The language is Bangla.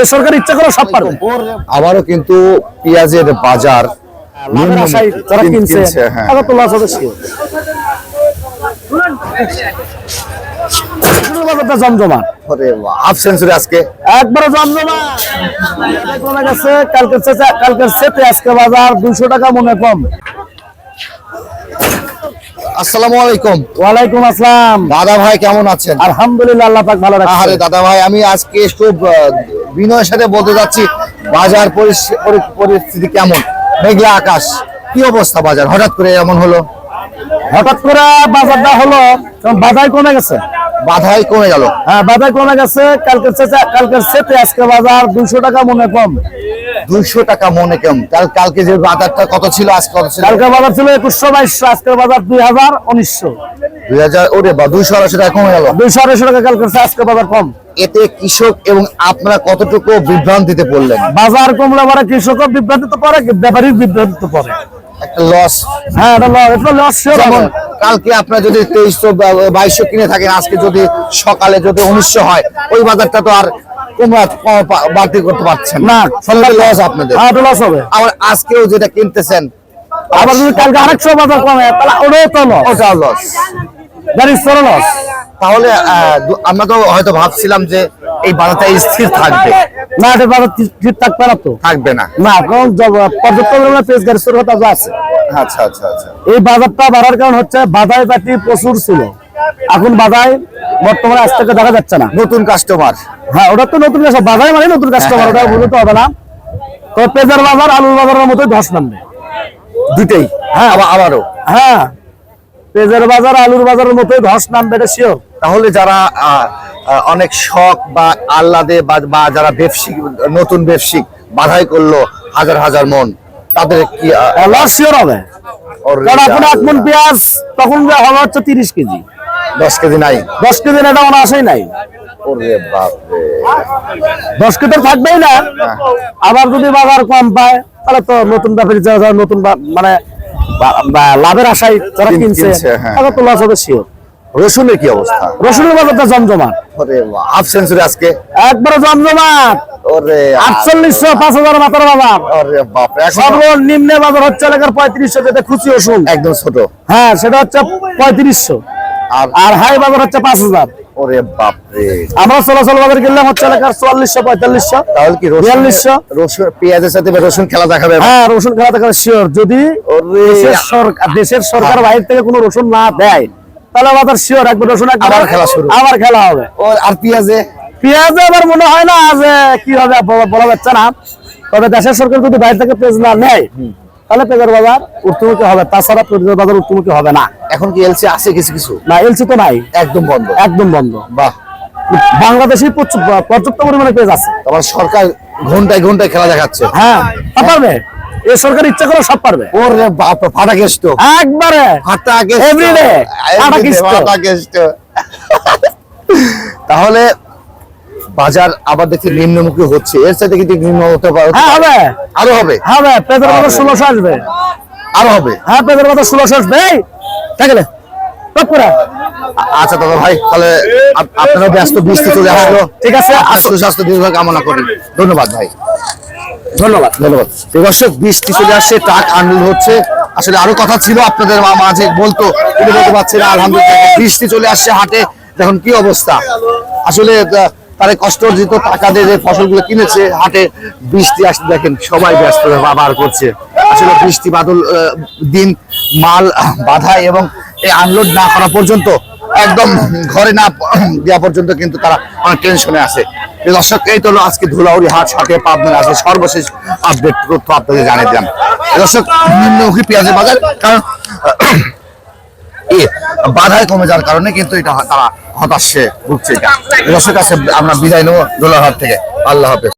এ সরকার ইচ্ছা করে সব পারবে। আবারও কিন্তু পেঁয়াজের বাজার যারা কিনছে। কিনছে, হ্যাঁ। তারা তো হবে মনে আসসালামু আলাইকুম। ওয়ালাইকুম আসসালাম। দাদা ভাই কেমন আছেন? আলহামদুলিল্লাহ আল্লাহ পাক ভালো রাখছে। আরে দাদা ভাই আমি আজকে খুব বিনয়ের সাথে বলতে যাচ্ছি বাজার পরি- পরিস্থিতি কেমন? মেঘলা আকাশ কি অবস্থা বাজার? হঠাৎ করে এমন হলো? হঠাৎ করে বাজারটা হলো বাজার কমে গেছে। বাধাই কমে গেল। হ্যাঁ বাধাই কমে গেছে কালকের চেয়ে কালকের সেতে আজকে বাজার দুইশো টাকা মনে কম। দুইশো টাকা মনে কেমন কাল কালকে যে বাজারটা কত ছিল আজকে কত ছিল? কালকে বাজার ছিল একুশশো বাইশশো আজকের বাজার দুই হাজার উনিশশো। দুই হাজার ওরে বা দুইশো আড়াইশো টাকা কমে গেল। দুইশো আড়াইশো টাকা কালকের চেয়ে আজকে বাজার কম। এতে কৃষক এবং আপনারা কতটুকু বিভ্রান্তিতে পড়লেন? বাজার কমলে পরে কৃষকও বিভ্রান্তিত পরে ব্যাপারী বিভ্রান্তিত পরে একটা লস হ্যাঁ এটা লস এটা লস যেমন কালকে আপনারা যদি তেইশশো বাইশশো কিনে থাকেন আজকে যদি সকালে যদি উনিশশো হয় ওই বাজারটা তো আর বাড়তি করতে পারছেন না। লস আপনাদের। হ্যাঁ লস হবে। আবার আজকেও যেটা কিনতেছেন আবার যদি কালকে আরেকশো বাজার কমে তাহলে ওটাও তো লস ওটাও লস দ্যাট ইজ লস তাহলে আমরা তো হয়তো ভাবছিলাম যে এই বাজারটা স্থির থাকবে। না এটা বাজার ঠিক- ঠিক থাকবে না তো। থাকবে না। না কারণ পর্যাপ্ত পরিমাণে গাড়ি আছে। আচ্ছা আচ্ছা আচ্ছা। এই বাজারটা বাড়ার কারণ হচ্ছে পাটি প্রচুর ছিল। এখন বাধাই বর্তমানে আজ থেকে দেখা যাচ্ছে না। নতুন কাস্টমার হ্যাঁ ওটা তো নতুন কাস্টমার মানে নতুন কাস্টমার ওটা বলতে হবে না। তো পেঁয়াজের বাজার আলুর বাজারের মতোই ধস নামবে। দুটেই হ্যাঁ। আবার আবারও? হ্যাঁ। পেঁয়াজের বাজার আলুর বাজারের মতোই ধস নামবে এটা শিওর তাহলে যারা অনেক শখ বা আহ্লাদে বা যারা ব্যবসায়িক নতুন ব্যবসায়িক বাধাই করল হাজার হাজার মন তাদের কি লস শিওর হবে। কারণ এক মন পেঁয়াজ তখন যে হবে হচ্ছে তিরিশ কেজি। দশ কেজি নাই। দশ কেজি এটা অনাশাই নাই। ওরে দশ কেজি থাকবেই না। আবার যদি বাজার কম পায় তাহলে তো নতুন ব্যাপারী নতুন মানে লাভের আশায় তারা কিনছে হ্যাঁ, তারা হ্যাঁ। তো লস হবে শিওর রসুনের কি অবস্থা? রসুনের বাজারটা জমজমাট। ওরে হাফ সেঞ্চুরি আজকে। একবারে জমজমাট। ওরে 4800 5000 মাত্র বাজার। ওরে বাপ বাজার হচ্ছে এলাকার 3500 যেটা খুচি রসুন। একদম ছোট। হ্যাঁ সেটা হচ্ছে 3500 আর আর হাই বাজার হচ্ছে 5000 আমার চলাচল চুয়াল্লিশশো তাহলে হ্যাঁ, দেশের সরকার বাইরে থেকে কোনো রসুন না দেয় তাহলে আবার শিওর একবার রসুন আবার খেলা শুরু। আবার খেলা হবে। আর পেঁয়াজে? পেঁয়াজে আবার মনে হয় না যে কি হবে বলা যাচ্ছে না। তবে দেশের সরকার যদি বাইরে থেকে পেঁয়াজ না নেয় তাহলে পেঁয়াজের বাজার উত্তমুখী হবে তাছাড়া পেঁয়াজের বাজার উত্তমুখী হবে না। এখন কি এলসি আছে কিছু কিছু? না এলসি তো নাই। একদম বন্ধ। একদম বন্ধ। বাহ। বাংলাদেশে পর্যাপ্ত পরিমাণে পেঁয়াজ আছে। তোমার সরকার ঘন্টায় ঘন্টায় খেলা দেখাচ্ছে। হ্যাঁ সব পারবে? এ সরকার ইচ্ছা করে সব পারবে। ওরে বাপ ফাটা কেষ্ট একবারে। ফাটা কেষ্ট কেষ্ট। ফাটা কেষ্ট তাহলে বাজার আবার দেখছি নিম্নমুখী হচ্ছে। এর সাথে কিন্তু নিম্ন হতে পারে। হ্যাঁ হবে। আরও হবে? হবে। পেঁয়াজের বাজার ষোলোশো আসবে। আরও হবে? হ্যাঁ পেঁয়াজের বাজার ষোলোশো আসবে। থাকলে আচ্ছা দাদা ভাই তাহলে আপনারা ব্যস্ত বৃষ্টি চলে আসলো। ঠিক আছে, আপনার আসো। সুস্বাস্থ্য দীর্ঘ কামনা করি। ধন্যবাদ ভাই। ধন্যবাদ। ধন্যবাদ। দর্শক বৃষ্টি চলে আসছে ট্রাক আনলোড হচ্ছে। আসলে আরও কথা ছিল আপনাদের মাঝে বলতো বলতে পারছি না। আলহামদুলিল্লাহ বৃষ্টি চলে আসছে হাটে। দেখুন কি অবস্থা। আসলে তারা কষ্ট অর্জিত টাকা দিয়ে যে ফসলগুলো কিনেছে, হাটে বৃষ্টি আসতে দেখেন, সবাই ব্যস্ত বা- বার করছে। আসলে বৃষ্টি বাদল দিন মাল বাধায় এবং এই আনলোড না করা পর্যন্ত, একদম ঘরে না দেওয়া পর্যন্ত কিন্তু তারা অনেক টেনশনে আছে। দর্শক, এই তো আজকে ধুলাউড়ি হাট, সাথে পাবনার আছে সর্বশেষ আপডেট তথ্য আপনাদের জানিয়ে দিলাম। দর্শক, নিম্নমুখী পেঁয়াজের বাজার, কারণ বাধায় কমে যাওয়ার কারণে কিন্তু এটা তারা হতাশে ভুগছে এটা। দর্শক আছে, আমরা বিদায় নেব দোলারহাট থেকে। আল্লাহ হাফেজ।